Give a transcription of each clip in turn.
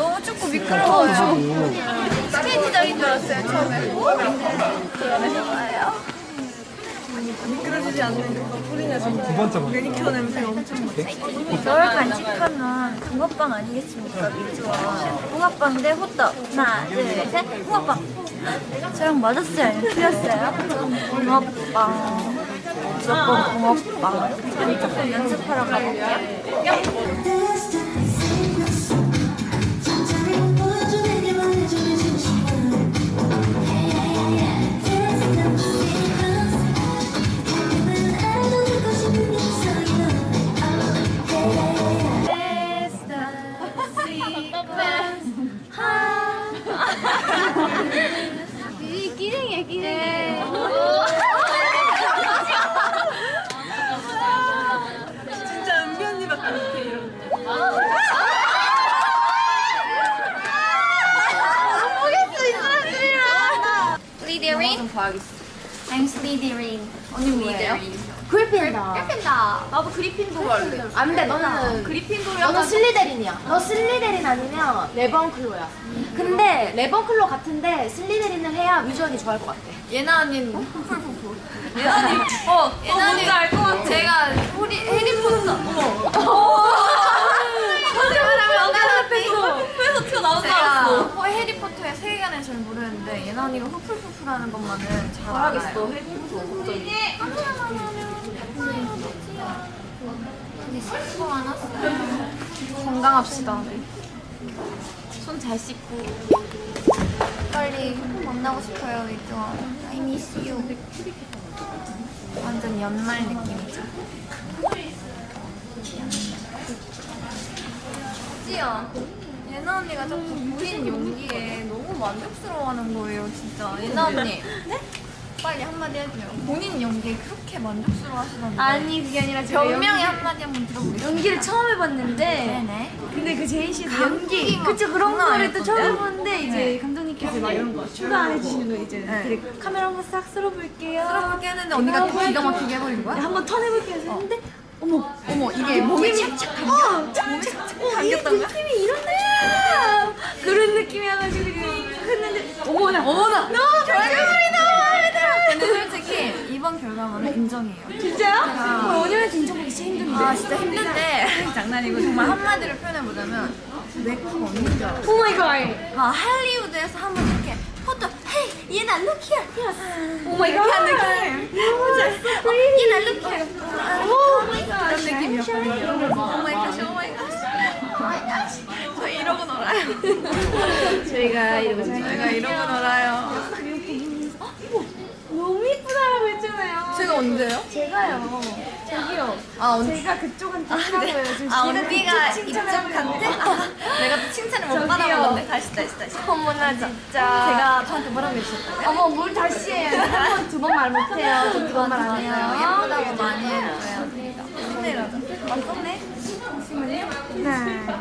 너무 춥고 미끄러워요. 스케이트장인 줄 알았어요, 처음에. 좋아요. 미끄러지지 않는 두 번째 번. 매니큐어 냄새가 엄청 너를 간직하면 붕어빵 아니겠습니까, 민주와. 붕어빵 대 호떡. 하나, 둘, 셋. 붕어빵. 저랑 맞았어요? 틀렸어요? 붕어빵. 무조건 붕어빵. 연습하러 가볼게요. 기ring. 진짜 은비 언니밖에 못해 이런 거. Slytherin? I'm Slytherin. 언니 뭐예요? 그리핀다. 그리핀다. 나도 그리핀도로 할래. 안 돼, 너는 그리핀도로 너는 슬리데린이야. 너 슬리데린 아니면 레번클로야. 근데 레번클로 같은데 슬리데린을 해야 뮤지언이 좋아할 것 같아. 예나 언니는 푸풀푸풀. 예나 언니 어 예나 언니 알것 같아. 제가 우리 해리포터 어머. 튀어나온 줄 알았어. 해리포터의 세계관을 잘 모르는데 예나 언니가 후풀후풀하는 것만은 잘. 알아요. 해리포터. 근데 씻고 안 왔어요. 건강합시다. 손 잘 씻고. 빨리 만나고 싶어요, 이주아. I miss you. 완전 연말 느낌이죠. 지야, 예나 언니가 자꾸 본인 용기에 너무 만족스러워하는 거예요, 진짜. 예나 언니. 네? 빨리 한마디 해줘요. 본인 연기에 그렇게 만족스러워 하시던데. 아니, 그게 아니라 제가 변명의 한마디 한번 들어보겠습니다. 연기를 처음 해봤는데 네네. 근데 그 제인 씨도 감기 연기 막 그쵸 그런 장난 거를 또 처음 아니었거든요? 해봤는데 이제 네. 감독님께서 막 이런 거 추가해 주시는 거 이제 네. 카메라 한번 싹 쓸어볼게요 그렇게 했는데 언니가 또 기가 막히게 해버린 거야? 네, 한번 턴 해볼게요 해서 했는데 어머 어머, 이게 목이 착착 감겨. 어, 어, 이 감겼던 거야? 느낌이 이런데 그런 느낌이어가지고 했는데 어머나 어머나 너무 결과물이 너무 마음에 들어 근데 이번 결과물은 인정이에요. 진짜요? 원효한테 인정하기 진짜 힘든데 아 진짜 힘든데 장난이고 정말 한마디로 표현해보자면 내 코가 언니인 줄 알았어. 오마이갓 아 할리우드에서 한번 이렇게 포토 헤이 얘나 look here. 오마이갓 이렇게 한 느낌. 어, 얘나 look here. 오마이갓 이런 느낌이었거든요. 오 마이 갓, 오 마이 갓. 저 이러고 놀아요. 저희가 이러고 저희가 이러고 놀아요. 너무 이쁘다라고 했잖아요 제가 언제요? 제가요 저기요 아 언제? 제가 그쪽한테 하라고요 지금 아 제가 언니가 그쪽 입장 칭찬하는 같아? 아, 내가 또 칭찬을 못 저기요. 받아먹었네. 다시 다시 다시. 어머나 진짜 제가 저한테 뭐라고 해주셨어요? 어머 뭘 다시 해요 한번 두 번 말 못해요 저두번 말 안 해요 예쁘다고 많이 해줘요. 힘내라죠. 맞췄네? 잠시만요. 하나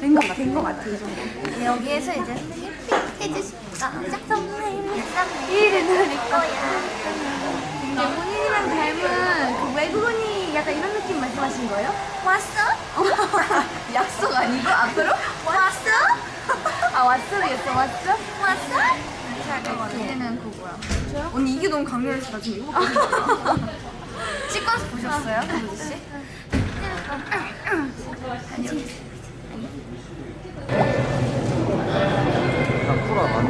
된것 같아 이 정도 여기에서 이제 선생님 픽 해주십니다. 짝선생님 일을 누릴 거야. 이제 본인이랑 닮은 그 외국인이 약간 이런 느낌 말씀하신 거예요? 왔어? 약속 아니고 앞으로 왔어? 아 왓썹이었어 왓썹? 왔어? 자, 언니는 그거야. 언니 이게 너무 강렬해서 나 지금 이거 보고 시퀀스 보셨어요, 강지 씨? 약간 쿨하 많이.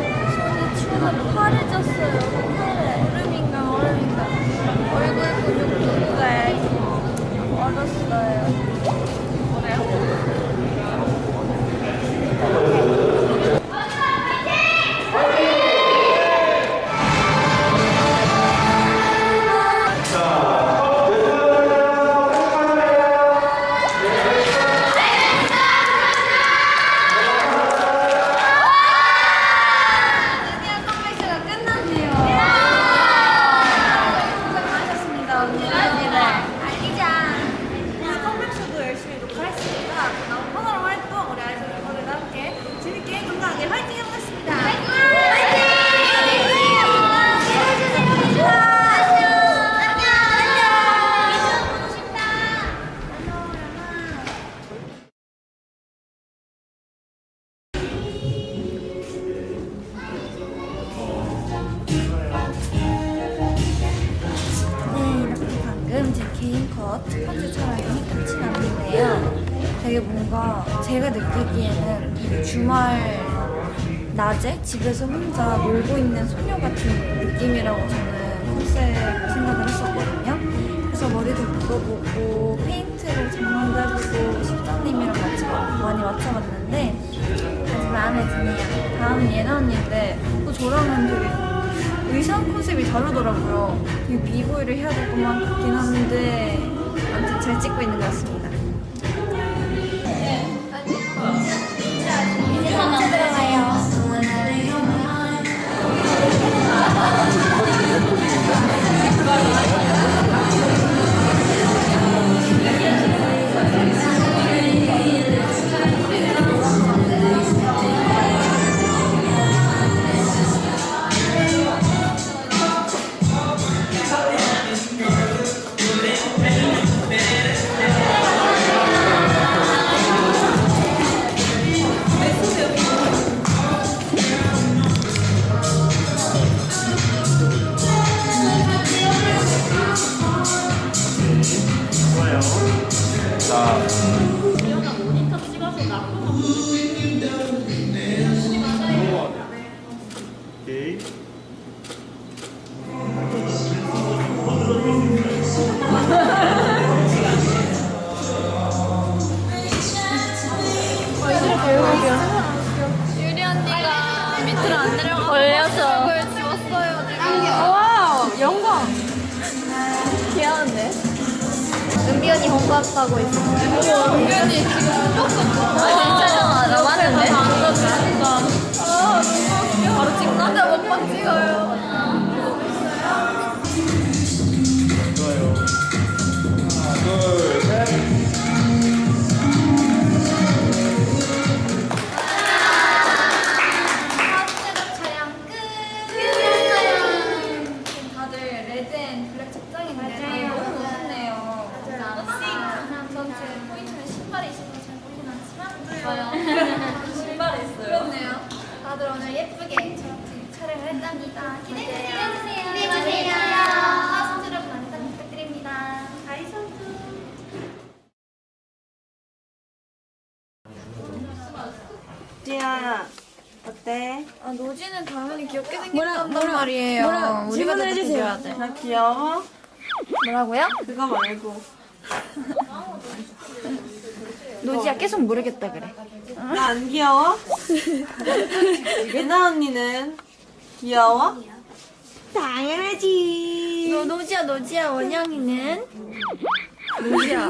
추워서 파래졌어요. 파래. 얼음인가 얼음인가. 얼굴 근육 누가요? 얼었어요. 드디어 개인 컷 첫 번째 촬영이 끝이 났는데요. 되게 뭔가 제가 느끼기에는 되게 주말 낮에 집에서 혼자 놀고 있는 소녀 같은 느낌이라고 저는 컨셉 생각을 했었거든요. 그래서 머리도 묶어보고 페인트를 정말 해보고 십장님이랑 같이 많이 맞춰봤는데 아주 마음에 드네요. 다음 예나 언니인데 또 저랑은 되게 의상 컨셉이 다르더라고요. 되게 비보이를 해야 될 것만 같긴 한데 아무튼 잘 찍고 있는 것 같습니다. 안 내려가. 걸려서. 얼굴 지웠어요. 지금. 와우, 영광. 귀여운데? 은비 언니 홍보하고 있어. 은근히 지금 촬영 남았는데? 바로 찍나? 먹방 찍어요. 좋아요. 촬영을 했답니다. 기대해주세요. 기대해주세요. 파스트로 많이 부탁드립니다. 가이 선수. 지아야 어때? 아 노지는 당연히 귀엽게 생겼단 말이에요. 우리가 질문을 해주세요. 돼. 나 귀여워? 뭐라고요? 그거 말고 노지야 계속 모르겠다 그래. 나 안 귀여워? 예나 언니는 귀여워? 당연하지 너 노지야 노지야 원영이는 노지야.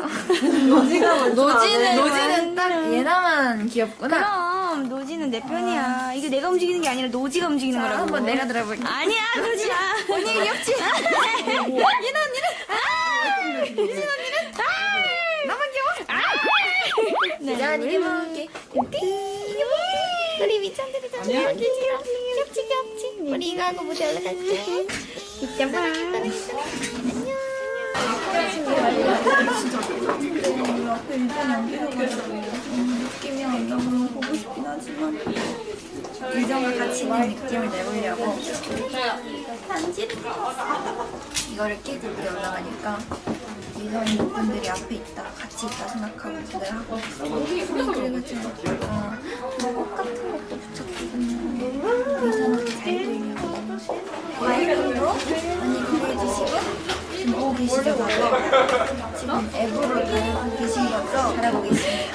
노지가 먼저 노지는. 노지는 딱 얘나만 귀엽구나. 그럼 노지는 내 편이야. 이게 내가 움직이는 게 아니라 노지가 움직이는 자, 거라고. 한번 내가 들어볼게. 아니야, 노지야. 언니 귀엽지? 얘나 언니는 아! 유진 언니는 아! 나만 귀여워. 자, 이게 먹을게. 우리 미천들이 참 귀엽지? 귀엽지 귀엽지? 우리 이거 하고 무대 올라갈게. 이따 봐. 느낌이 안 나고 보고 싶긴 하지만 유정과 같이 있는 느낌을 내보려고 편지를 이거를 끼고 무대 올라가니까 유정 있는 분들이 앞에 있다 같이 있다 생각하고 무대를 하고 있어요 그래가지고 뭐꽃 같은 것도 붙였거든요 의상을 잘 보이려고 마이크로 많이 기대해주시고 지금 보고 계시죠 다들 지금 앱으로 들고 계신 거죠? 잘하고 계십니다.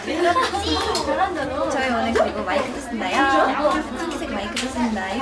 저희 오늘 그리고 마이크도 쓴다요 핑크색 마이크도 쓴다요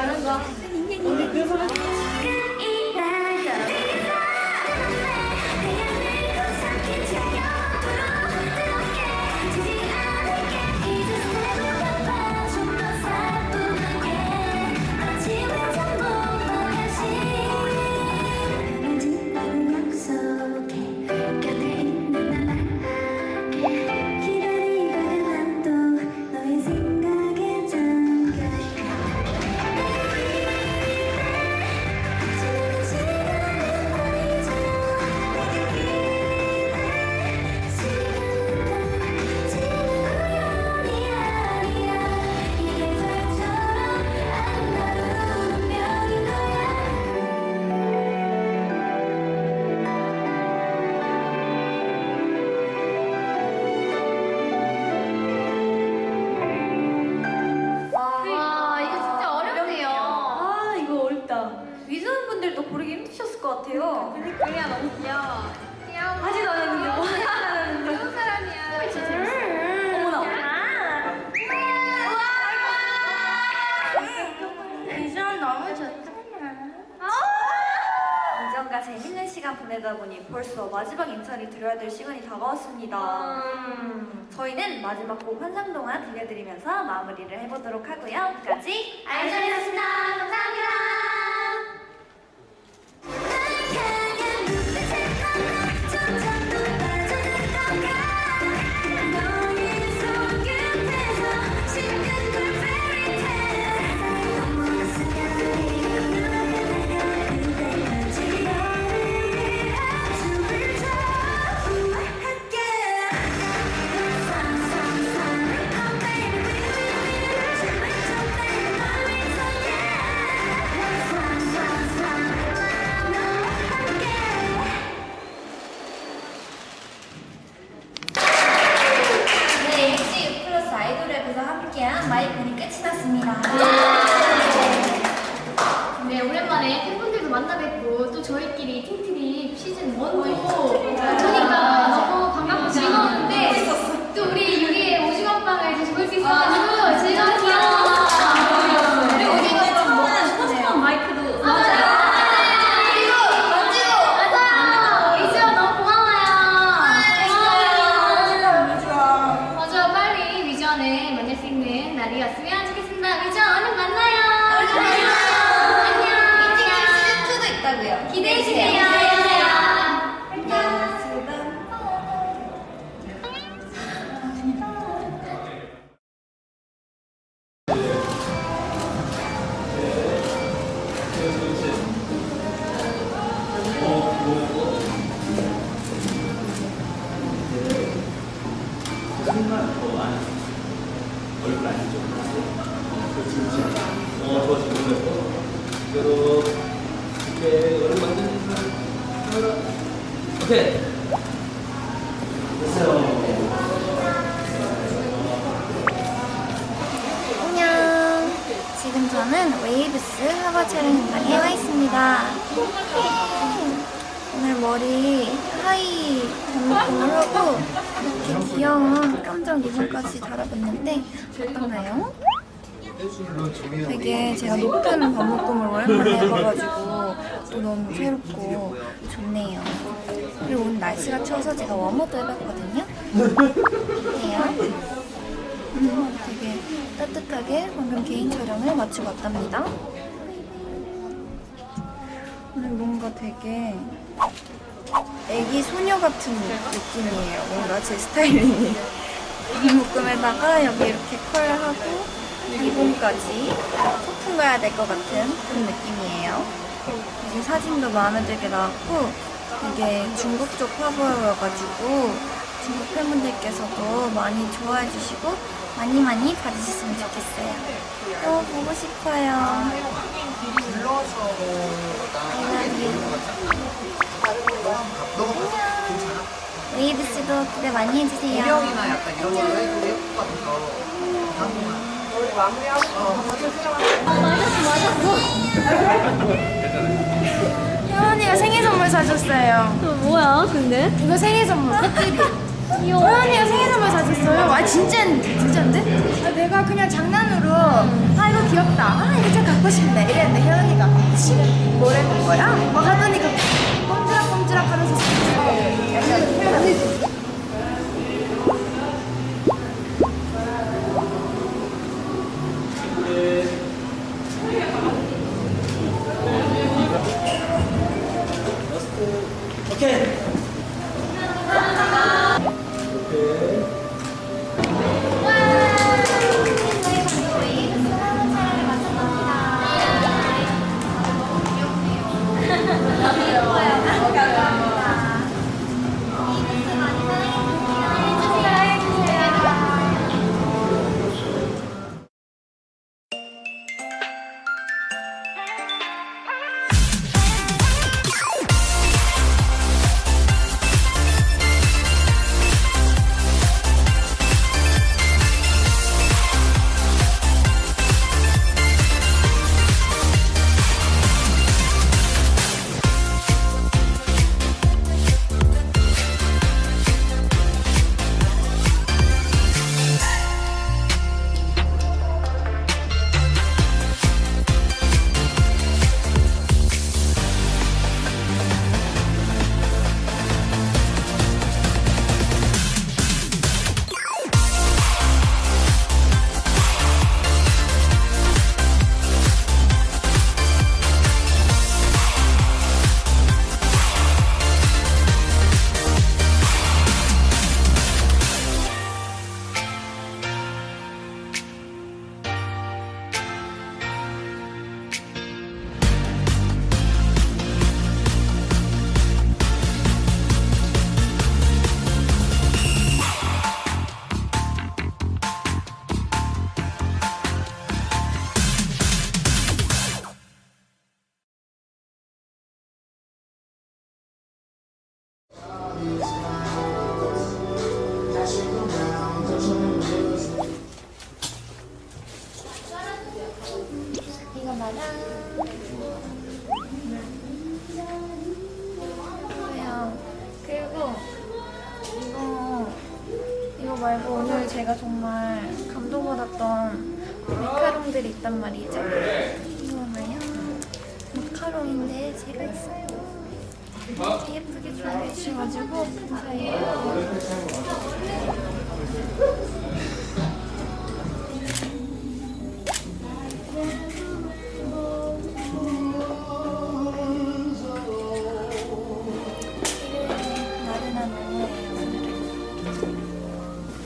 시간 보내다 보니 벌써 마지막 인사를 드려야 될 시간이 다가왔습니다. 저희는 마지막 곡 환상동화 들려드리면서 마무리를 해보도록 하고요. 끝까지 알겠습니다. 감사합니다. 하고 이렇게 귀여운 깜짝 리본까지 달아봤는데 어떤가요? 되게 제가 높은 반묶음을 오랜만에 해봐가지고 또 너무 새롭고 좋네요. 그리고 오늘 날씨가 추워서 제가 웜업도 해봤거든요. 어때요? 음, 되게 따뜻하게 방금 개인 촬영을 마치고 왔답니다. 오늘 뭔가 되게 애기 소녀 같은 느낌이에요. 뭔가 제 스타일이. 묶음에다가 여기 이렇게 컬하고 리본까지 소품 가야 될 것 같은 그런 느낌이에요. 이게 사진도 마음에 들게 나왔고 이게 중국 쪽 화보여가지고 중국 팬분들께서도 많이 좋아해 주시고 많이 많이 봐주셨으면 좋겠어요. 또 보고 싶어요. I love you. 웨이드 씨도 기대 많이 해주세요. 혜원이가 생일 선물 사줬어요. 뭐야, 근데? 이거 생일 선물. 혜원이가 생일 선물 사줬어요. 아 진짜 진짜인데? 아, 내가 그냥 장난으로 아 이거 귀엽다. 아 이거 좀 갖고 싶네. 이랬는데 혜원이가 치 뭐라는 거야? 막 하더니 그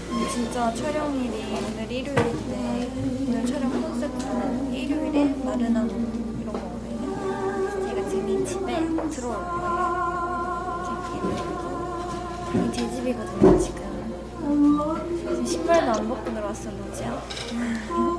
근데 진짜 촬영일이 오늘 일요일인데 오늘 촬영 콘셉트는 일요일에 나른한 이런 거거든요. 제가 지금 이 집에 들어올 거예요. 이렇게. 이게 제 집이거든요 지금. 지금 신발도 안 벗고 들어왔어 로지야.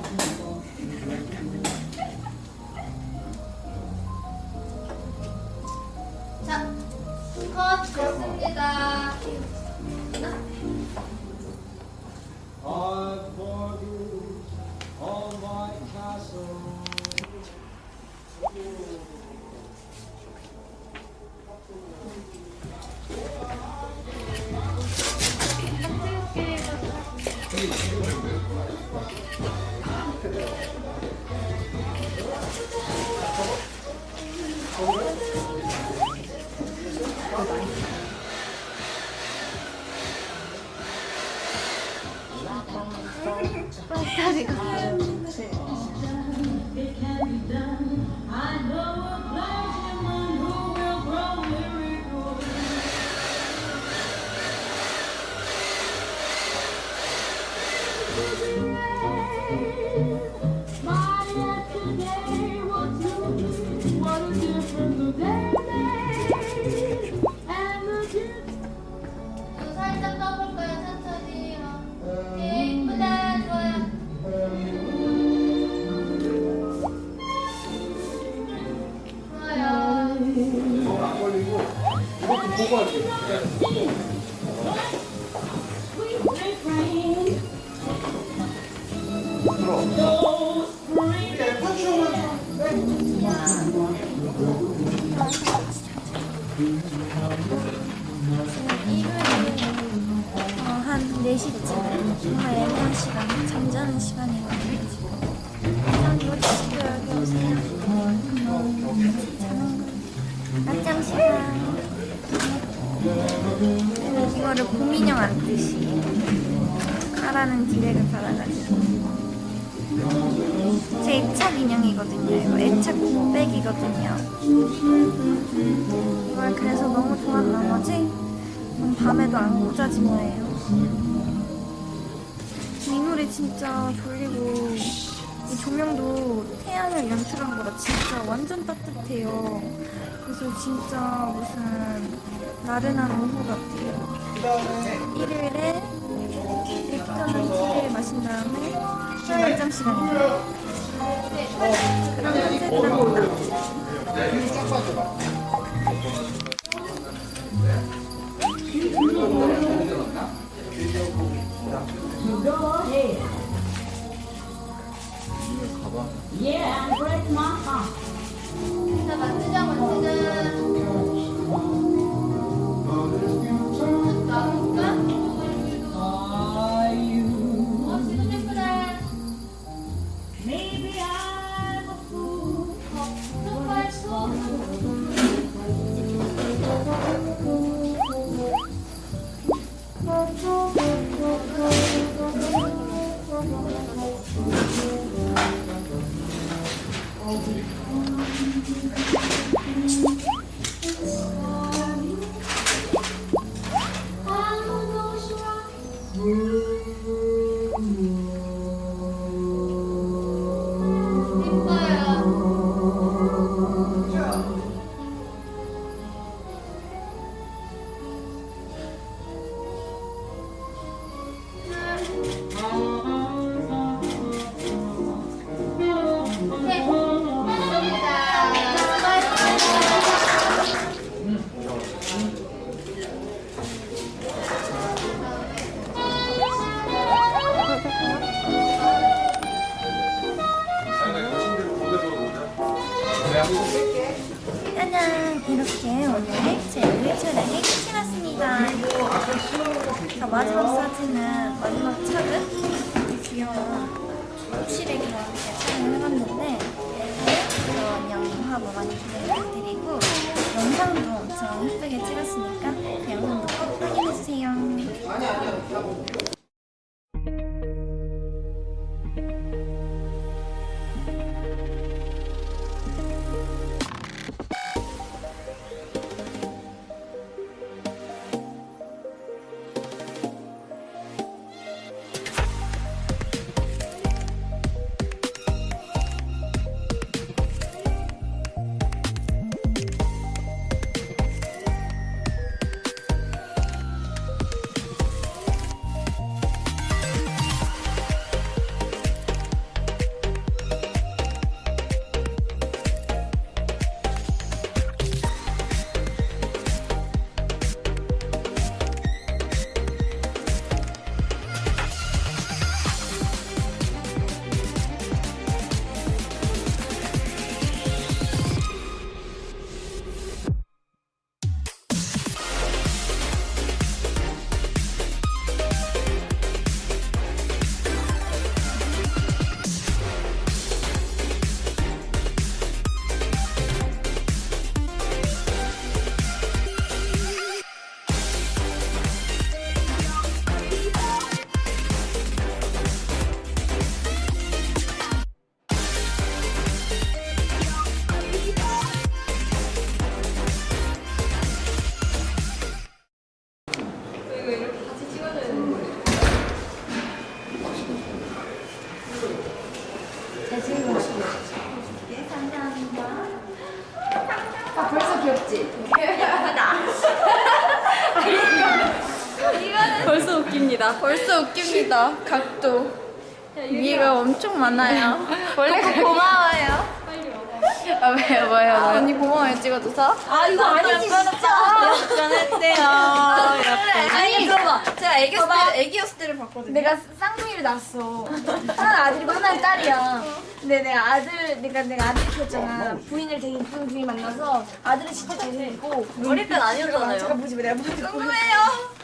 드릴게요. 자, 컷 됐습니다. 이거를 곰인형 안듯이 하라는 디렉을 받아가지고. 제 애착 인형이거든요. 이거 애착 백이거든요. 이걸 그래서 너무 좋아한 나머지 음, 밤에도 안 꽂아진 거예요. 이 노래 진짜 졸리고 이 조명도 태양을 연출한 거라 진짜 완전 따뜻해요. 그래서 진짜 무슨 나른한 오후 같아요. 일요일에 켜는 티를 마신 다음에 낮잠 시간이에요. 그런 컨셉이랍니다. Yeah, and break my 快哦。 벌써 웃깁니다. 벌써 웃깁니다. 각도. 위가 엄청 많아요. 원래 고마워요. 아 왜요 뭐요? 언니 고마워요 찍어줘서. 아 이거 아니지 진짜. 역전했대요. 아니 들어봐. 제가 애기였을 때 애기였을 때를 봤거든요. 내가 쌍둥이를 낳았어. 하나는 아들이고 하나는 딸이야. 근데 내가 아들, 내가 내가 아들 키웠잖아. 부인을 되게 이쁜 부인 만나서 아들은 진짜 잘생기고 어릴 땐 아니었잖아요. 잠깐 보지 마, 내가 거야. 궁금해요.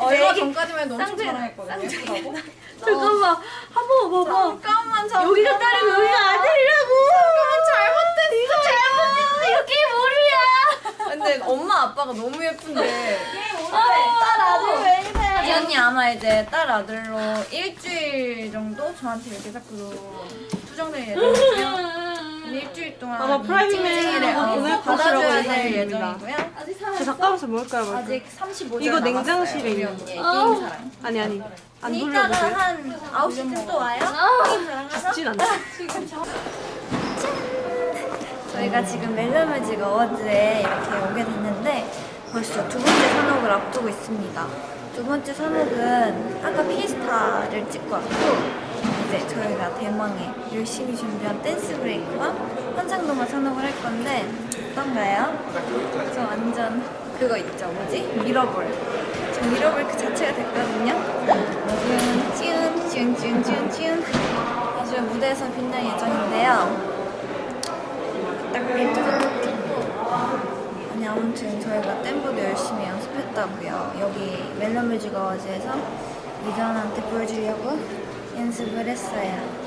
얼마 전까지만 해도 엄청 자랑했거든요. 잠깐만, 한번 봐봐. 잠깐만 잠깐. 여기가 딸이고 여기가 아들이라고. 잘못했어. 잘못했어. 여기 모르야. 근데 엄마 아빠가 너무 예쁜데. 딸 아들 왜 이래? 이 언니 아마 이제 딸 아들로 일주일 정도 저한테 이렇게 자꾸 투정될 예정이고요. 일주일 동안 아마 프라이빗 찡찡이를 메일로 어, 보낼 받아줘야 것이라고 될. 예정이고요. 저 닭가슴살 먹을까요 말까요? 아직 35절 이거 냉장실에 있는 언니의 게임 사랑. 아니 아니 안 이따가 돼? 한 9시쯤 또 와요. 게임 사랑하서. 진 않지. 저희가 지금 멜로뮤직 어워즈에 이렇게 오게 됐는데 벌써 두 번째 산옥을 앞두고 있습니다. 두 번째 산옥은 아까 피스타를 찍고 왔고 이제 저희가 대망의 열심히 준비한 댄스 브레이크와 현장동화 산옥을 할 건데 어떤가요? 저 완전 그거 있죠. 뭐지? 미러볼. 저 미러볼 그 자체가 됐거든요. 쭌쭌쭌쭌쭌 아주 무대에서 빛날 예정인데요. 딱 멘트도 찍고 아니 아무튼 저희가 댄보드 열심히 연습했다고요. 여기 멜로뮤직 어워즈에서 미전한테 보여주려고 연습을 했어요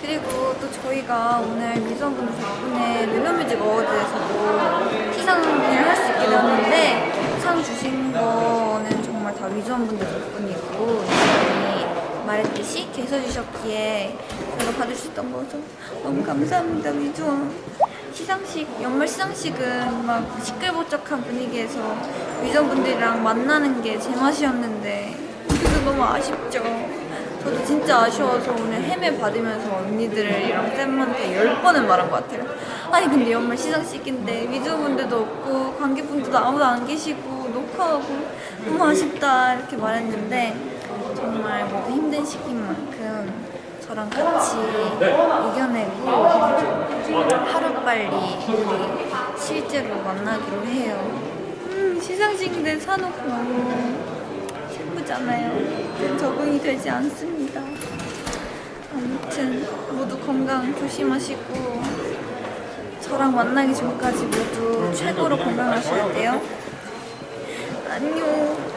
그리고 또 저희가 오늘 미전분들 덕분에 멜로뮤직 어워즈에서도 시상을 할 수 있게 되었는데 상 주신 거는 정말 다 미전분들 덕분이고 말했듯이 계서 주셨기에 저희가 받을 수 있던 거죠 너무 감사합니다 미전 시상식, 연말 시상식은 막 시끌벅적한 분위기에서 위전분들이랑 만나는 게 제 맛이었는데 그래서 너무 아쉽죠. 저도 진짜 아쉬워서 오늘 헤매 받으면서 언니들이랑 쌤한테 열 번은 말한 것 같아요. 아니 근데 연말 시상식인데 위조분들도 없고 관객분들도 아무도 안 계시고 녹화하고 너무 아쉽다 이렇게 말했는데 정말 모두 힘든 시기인 만큼 저랑 같이 이겨내고 하루빨리 우리 실제로 만나기로 해요. 음, 시상식인데 사놓고 너무 슬프잖아요. 적응이 되지 않습니다. 아무튼 모두 건강 조심하시고 저랑 만나기 전까지 모두 최고로 건강하셔야 돼요. 안녕.